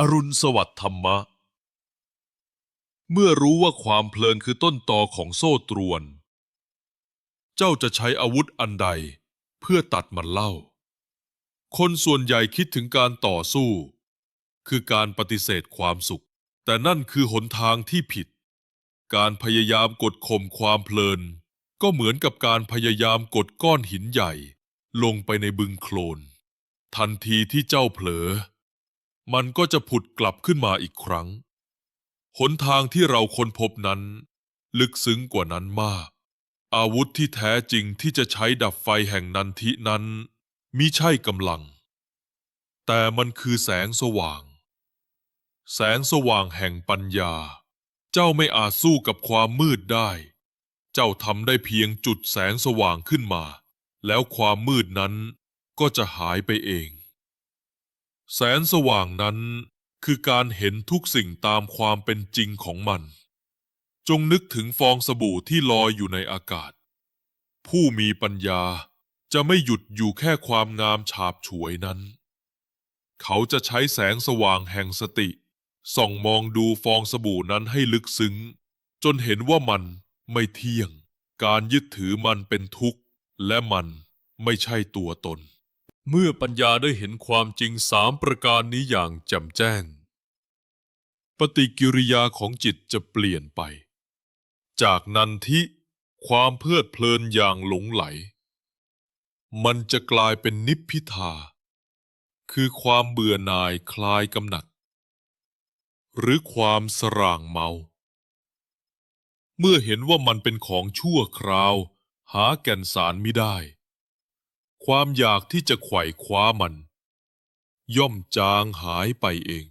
อรุณสวัสดิ์ธรรมะ เมื่อรู้ว่าความเพลินคือต้นตอของโซ่ตรวน เจ้าจะใช้อาวุธอันใดเพื่อตัดมันเล่า คนส่วนใหญ่คิดถึงการต่อสู้ คือการปฏิเสธความสุข แต่นั่นคือหนทางที่ผิด การพยายามกดข่มความเพลิน ก็เหมือนกับการพยายามกดก้อนหินใหญ่ ลงไปในบึงโคลน ทันทีที่เจ้าเผลอ มันก็จะผุดกลับขึ้นมาอีกครั้ง หนทางที่เราค้นพบนั้น ลึกซึ้งกว่านั้นมาก อาวุธที่แท้จริงที่จะใช้ดับไฟแห่งนันทินั้นมิใช่กำลัง แต่มันคือแสงสว่าง แสงสว่างแห่งปัญญา เจ้าไม่อาจสู้กับความมืดได้ เจ้าทำได้เพียงจุดแสงสว่างขึ้นมา แล้วความมืดนั้นก็จะหายไปเอง แสงสว่างนั้นคือการเห็นทุกสิ่งตามความเป็นจริงของมัน จงนึกถึงฟองสบู่ที่ลอยอยู่ในอากาศ ผู้มีปัญญาจะไม่หยุดอยู่แค่ความงามฉาบฉวยนั้น เขาจะใช้แสงสว่างแห่งสติ ส่องมองดูฟองสบู่นั้นให้ลึกซึ้ง จนเห็นว่ามันไม่เที่ยง การยึดถือมันเป็นทุกข์ และมันไม่ใช่ตัวตน เมื่อปัญญาได้เห็นความจริงสามประการนี้อย่างแจ่มแจ้ง ปฏิกิริยาของจิตจะเปลี่ยนไป จากนันทิความเพลิดเพลินอย่างหลงไหล มันจะกลายเป็นนิพพิทา คือความเบื่อหน่ายคลายกำหนัด หรือความสร่างเมา เมื่อเห็นว่ามันเป็นของชั่วคราว หาแก่นสารไม่ได้ ความอยากที่จะไขว่คว้ามัน ย่อมจางหายไปเอง